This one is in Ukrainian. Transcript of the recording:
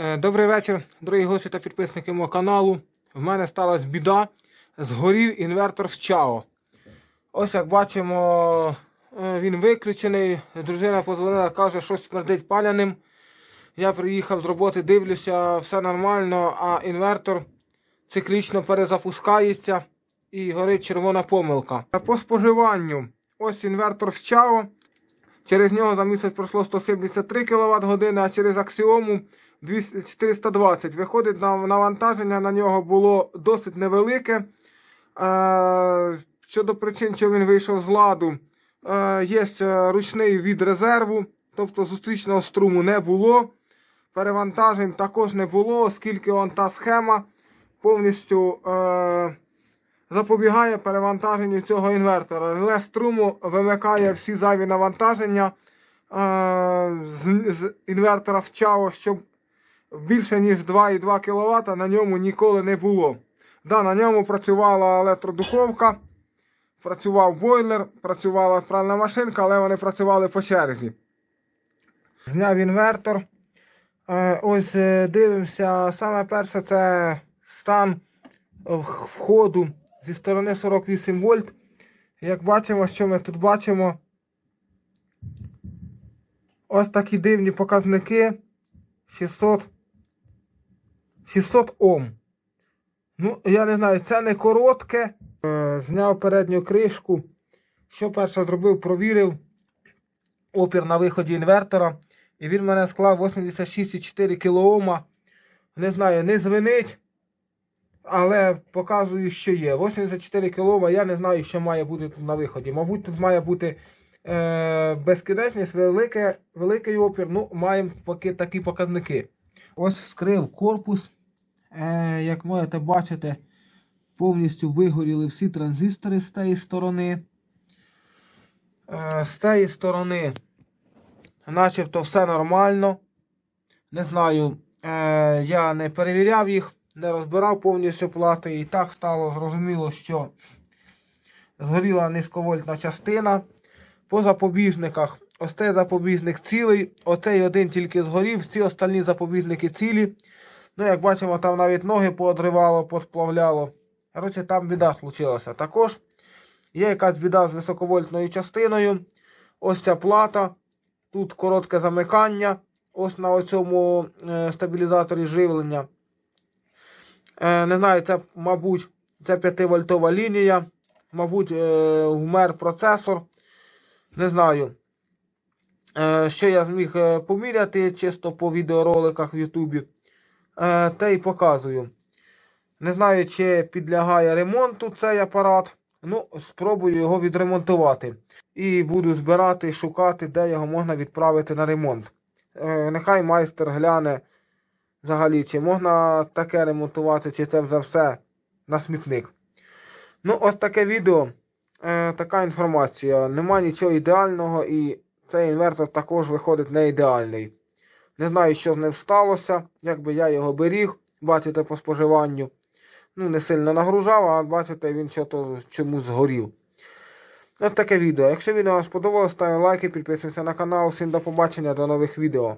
Е, Добрий вечір, дорогі гості та підписники мого каналу. В мене сталася біда. Згорів інвертор з ЧАО. Ось як бачимо, е, він виключений. Дружина позвонила, каже, щось смердить паляним. Я приїхав з роботи, дивлюся, все нормально, а інвертор циклічно перезапускається і горить червона помилка. По споживанню, ось інвертор з ЧАО. Через нього за місяць пройшло 173 кВт години, а через аксіому 200 420. Виходить, на навантаження на нього було досить невелике. Е, щодо причин, що він вийшов з ладу, е, є ручний від резерву, тобто зустрічного струму не було. Перевантажень також не було, оскільки он та схема повністю е, запобігає перевантаженню цього інвертора. Реле струму вимикає всі зайві навантаження е, з, з інвертора в ЧАО, щоб більше ніж 2,2 кВт на ньому ніколи не було. Да, на ньому працювала електродуховка, працював бойлер, працювала пральна машинка, але вони працювали по черзі. Зняв інвертор. Е, Ось е, дивимося. Саме перше це стан е, входу зі сторони 48 вольт. Як бачимо, що ми тут бачимо. Ось такі дивні показники. 600 600 Ом. Ну, я не знаю, це не коротке. Е, зняв передню кришку. Що перше зробив, провірив опір на виході інвертора. І він мене склав 86,4 кОм. Не знаю, не звенить. Але показую, що є. 84 кОм, я не знаю, що має бути тут на виході. Мабуть, тут має бути е, безкінечність, велике, великий опір. Ну, маємо поки такі показники. Ось вскрив корпус. Е, як можете бачити, повністю вигоріли всі транзистори з тієї сторони. Е, з тієї сторони, начебто, все нормально. Не знаю, е, я не перевіряв їх, не розбирав повністю плати. І так стало зрозуміло, що згоріла низьковольтна частина. По запобіжниках, ось цей запобіжник цілий, оцей один тільки згорів, всі остальні запобіжники цілі. Ну, як бачимо, там навіть ноги поодривало, посплавляло. Коротше, там біда случилася. Також є якась біда з високовольтною частиною. Ось ця плата. Тут коротке замикання. Ось на цьому е, стабілізаторі живлення. Е, не знаю, це, мабуть, це 5-вольтова лінія. Мабуть, е, вмер процесор. Не знаю. Що я зміг поміряти чисто по відеороликах в Ютубі. Е, те й показую. Не знаю, чи підлягає ремонту цей апарат. Ну, спробую його відремонтувати. І буду збирати, шукати, де його можна відправити на ремонт. Е, нехай майстер гляне взагалі, чи можна таке ремонтувати, чи це вже все на смітник. Ну, ось таке відео. Е, така інформація. Нема нічого ідеального, і цей інвертор також виходить не ідеальний. Не знаю, що з ним сталося, якби я його беріг, бачите, по споживанню. Ну, не сильно нагружав, а бачите, він чомусь згорів. Ось таке відео. Якщо відео вам сподобалось, ставимо лайки, підписуємося на канал. Всім до побачення, до нових відео.